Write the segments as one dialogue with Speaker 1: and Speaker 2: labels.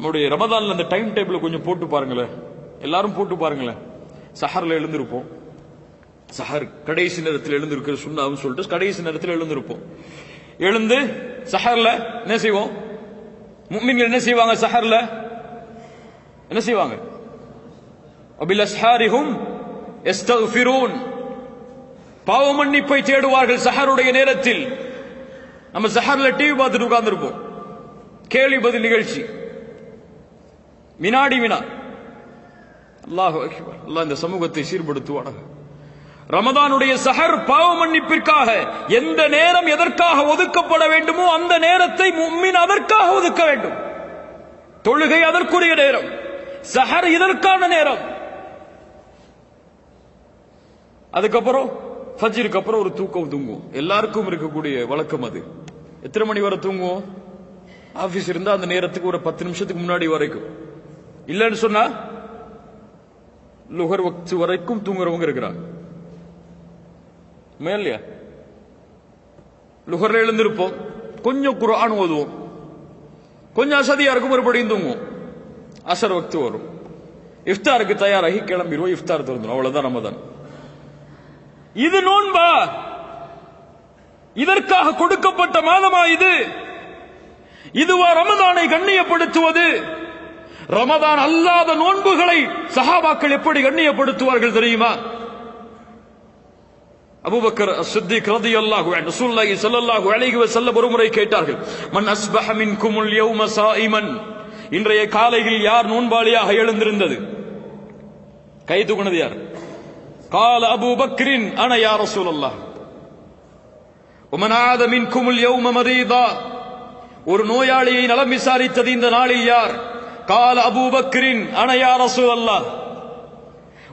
Speaker 1: நம்முடைய ரமதான்ல அந்த டைம் டேபிள் கொஞ்சம் போட்டு பாருங்களேன். எல்லாரும் போட்டு பாருங்களேன். சஹர்ல எழுந்திருப்போம். சஹர் கடைசி நேரத்தில் எழுந்திருக்கிற சுண்ணாவும் சொல்லிட்டு கடைசி நேரத்தில் எழுந்திருப்போம். எழுந்து சஹர்ல என்ன செய்வோம்? முக்மின்கள் என்ன செய்வாங்க சஹர்ல? என்ன செய்வாங்க? அபில் அஸ்ஹாரிஹும் எஸ்தஃபிரூன். பாவ மன்னிப்பை தேடுவார்கள் சஹருடைய நேரத்தில். நம்ம சஹர்ல டிவி பார்த்துட்டு உட்கார்ந்துருப்போம். கேள்வி பதில் நிகழ்ச்சி. வினாடி வினா அல்லாஹ் அல்லாஹ் இந்த சமூகத்தை சீர்படுத்துவானாக. ரமதானுடைய சஹர் பாவ மன்னிப்பிற்காக எந்த நேரம் எதற்காக ஒதுக்கப்பட வேண்டுமோ அந்த நேரத்தை மும்மின் அதற்காக ஒதுக்க வேண்டும். தொழுகை அதற்குரிய நேரம். சஹர் இதற்கான நேரம். அதுக்கப்புறம் ஃபஜ்ருக்கு அப்புறம் ஒரு தூக்கம் தூங்குவோம். எல்லாருக்கும் இருக்கக்கூடிய வழக்கம் அது. எத்தனை மணி வரை தூங்குவோம்? ஆபீஸ் இருந்தா அந்த நேரத்துக்கு ஒரு பத்து நிமிஷத்துக்கு முன்னாடி வரைக்கும். இல்லைன்னு சொன்னா லுகர் வக்து வரைக்கும் தூங்குறவங்க இருக்கிறாங்க. இல்லையா? லுகர்ல எழுந்திருப்போம் கொஞ்சம் குரான் ஓதுவோம். கொஞ்சம் அசதியா இருக்கும் மறுபடியும் தூங்குவோம். அசர் வக்து வரும். இஃப்தாருக்கு தயாராகி கிளம்பிடுவோம் இஃப்தார் திறந்துடும். அவ்வளவுதான் ரமதான். இது நோன்பா? இதற்காக கொடுக்கப்பட்ட மாதமா இது? இதுவா ரமதானை கண்ணியப்படுத்துவது? ரமதான் அல்லாத நோன்புகளை சஹாபாக்கள் எப்படி கண்ணியப்படுத்துவார்கள் தெரியுமா அபூபக்கர் சித்திக் ரலியல்லாஹு அன்ஹு ரசூலுல்லாஹி ஸல்லல்லாஹு அலைஹி வஸல்லம் ஒருமுறை கேட்டார்கள் மன் அஸ்பஹ மின்குமுல் யௌம ஸாயிமன் இன்றைய காலையில் யார் நோன்பாளியாக எழுந்திருந்தது கை தூக்குனது யார் قال أبو بكر أنا يا رسول الله ومن عاد منكم اليوم مريضا ஒரு நோயாளியை நலம் விசாரித்தது இந்த நாளில் யார் கால அபூபக்ரின் அன யா ரசூல் அல்லாஹ்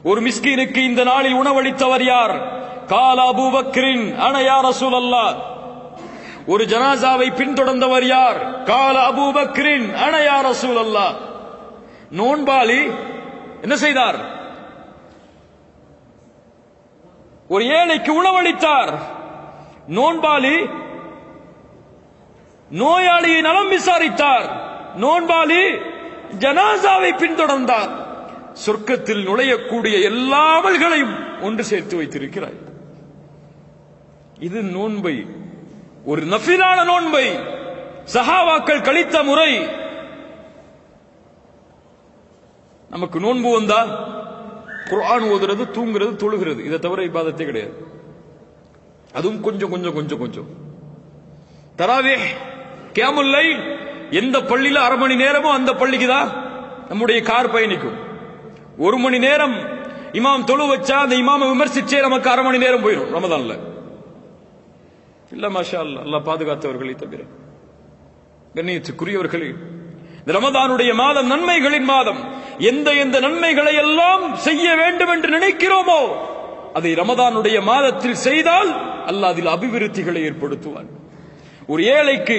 Speaker 1: ஒரு மிஸ்கீனுக்கு இந்த நாளில் உணவளித்தவர் யார்? கால அபூபக்ரின் அன யா ரசூல் அல்லாஹ் ஒரு ஜனாசாவை பின்தொடர்ந்தவர் யார்? கால அபூபக்ரின் அன யா ரசூல் அல்லாஹ் நோன்பாளி என்ன செய்தார்? ஒரு ஏழைக்கு உணவளித்தார். நோன்பாளி நோயாளியை நலம் விசாரித்தார். நோன்பாளி ஜனாசாவை பின்தொடர்ந்தார். சொர்க்கத்தில் நுழையக்கூடிய எல்லா அமல்களையும் ஒன்று சேர்த்து வைத்திருக்கிறார் இது நோன்பை ஒரு நஃபிலான நோன்பை சஹாவாக்கள் கழித்த முறை. நமக்கு நோன்பு வந்தா குரான் ஓதுறது தூங்குறது தொழுகிறது. இதை தவிர இப்பாதத்தே கிடையாது. அதுவும் கொஞ்சம் கொஞ்சம் கொஞ்சம் கொஞ்சம். தராவே கேமுல்லை எந்த பள்ளியில அரை மணி நேரமோ அந்த பள்ளிக்கு தான் நம்முடைய கார் பயணிக்கும். ஒரு மணி நேரம் இமாம் தொழு வச்சா அந்த இமாம விமர்சிச்சே நமக்கு அரை மணி நேரம் போயிடும் ரமதான்ல. இல்ல மாஷா அல்லா அல்லாஹ் பாதுகாத்தவர்களை தவிர. கண்ணியத்துக்குரியவர்களே இந்த ரமதானுடைய மாதம் நன்மைகளின் மாதம் எந்த எந்த நன்மைகளை எல்லாம் செய்ய வேண்டும் என்று நினைக்கிறோமோ அதை ரமதானுடைய மாதத்தில் செய்தால் அல்லாஹ் அதில் அபிவிருத்திகளை ஏற்படுத்துவான். ஒரு ஏழைக்கு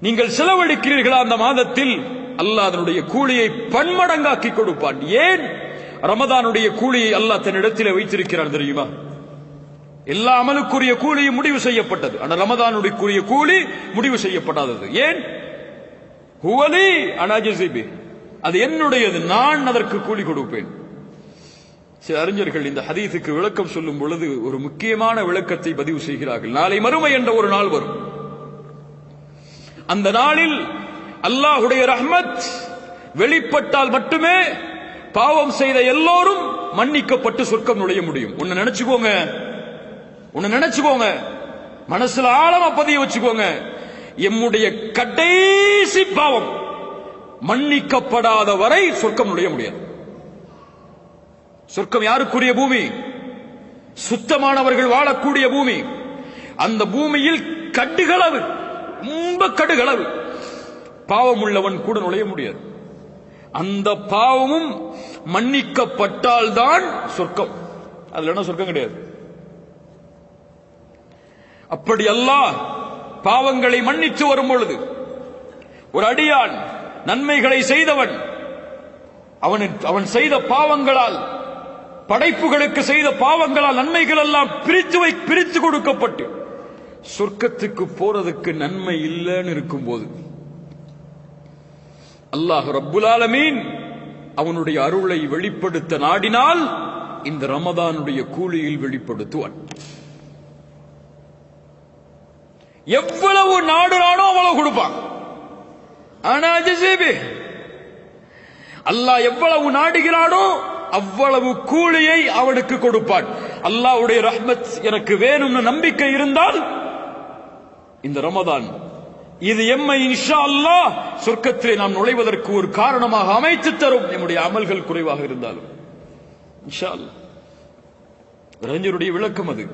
Speaker 1: நீங்கள் செலவழிக்கிறீர்களா அந்த மாதத்தில்? அல்லாஹ் அதனுடைய கூலியை பன்மடங்காக்கி கொடுப்பான். ஏன்? ரமதானுடைய கூலியை அல்லாஹ் தன்னிடத்தில் வைத்திருக்கிறான் தெரியுமா? எல்லா அமலுக்குரிய கூலியும் முடிவு செய்யப்பட்டது. ஆனால் ரமதானுடைய கூலி முடிவு செய்யப்படாதது. ஏன்? ஹுவலி அனாஜிபி அது என்னுடையது. நான் அதற்கு கூலி கொடுப்பேன். சில அறிஞர்கள் இந்த ஹதீஸுக்கு விளக்கம் சொல்லும் பொழுது ஒரு முக்கியமான விளக்கத்தை பதிவு செய்கிறார்கள். நாளை மறுமை என்ற ஒரு நாள் வரும். அந்த நாளில் அல்லாஹுடைய ரஹ்மத் வெளிப்பட்டால் மட்டுமே பாவம் செய்த எல்லோரும் மன்னிக்கப்பட்டு சொர்க்கம் நுழைய முடியும். ஒன்னு நினைச்சுக்கோங்க. உன்னை நினைச்சுக்கோங்க. மனசுல ஆழமா பதிய வச்சுக்கோங்க. எம்முடைய கடைசி பாவம் மன்னிக்கப்படாத வரை சொர்க்கம் நுழைய முடியாது. சொர்க்கம் யாருக்குரிய பூமி? சுத்தமானவர்கள் வாழக்கூடிய பூமி. அந்த பூமியில் கட்டுகளவு. ரொம்ப கடுகளவு. பாவம் உள்ளவன் கூட நுழைய முடியாது. அந்த பாவமும் மன்னிக்கப்பட்டால் தான் சொர்க்கம். அதுல என்ன சொர்க்கம் கிடையாது? அப்படி அல்லாஹ் பாவங்களை மன்னித்து வரும் பொழுது ஒரு அடியான் நன்மைகளை செய்தவன் அவன் அவன் செய்த பாவங்களால் படைப்புகளுக்கு செய்த பாவங்களால் நன்மைகள் எல்லாம் பிரித்து பிரித்து கொடுக்கப்பட்டு சொர்க்கத்துக்கு போறதுக்கு நன்மை இல்லைன்னு இருக்கும்போது அல்லாஹ் ரப்புல் அவனுடைய அருளை வெளிப்படுத்த நாடினால் இந்த ரமதானுடைய கூலியில் வெளிப்படுத்துவான். எவ்வளவு நாடுறானோ அவ்வளவு கொடுப்பான். ஆனா ஜசீபி அல்லாஹ் எவ்வளவு நாடுகிறானோ அவ்வளவு கூலியை அவனுக்கு கொடுப்பான். அல்லாஹ்வுடைய ரஹ்மத் எனக்கு வேணும்னு நம்பிக்கை இருந்தால் இந்த ரமதான். இது எம்மை இன்ஷா அல்லாஹ் சொர்க்கத்திலே நாம் நுழைவதற்கு ஒரு காரணமாக அமைத்து தரும். நம்முடைய அமல்கள் குறைவாக இருந்தாலும். இன்ஷா ரஞ்சருடைய விளக்கம் அது.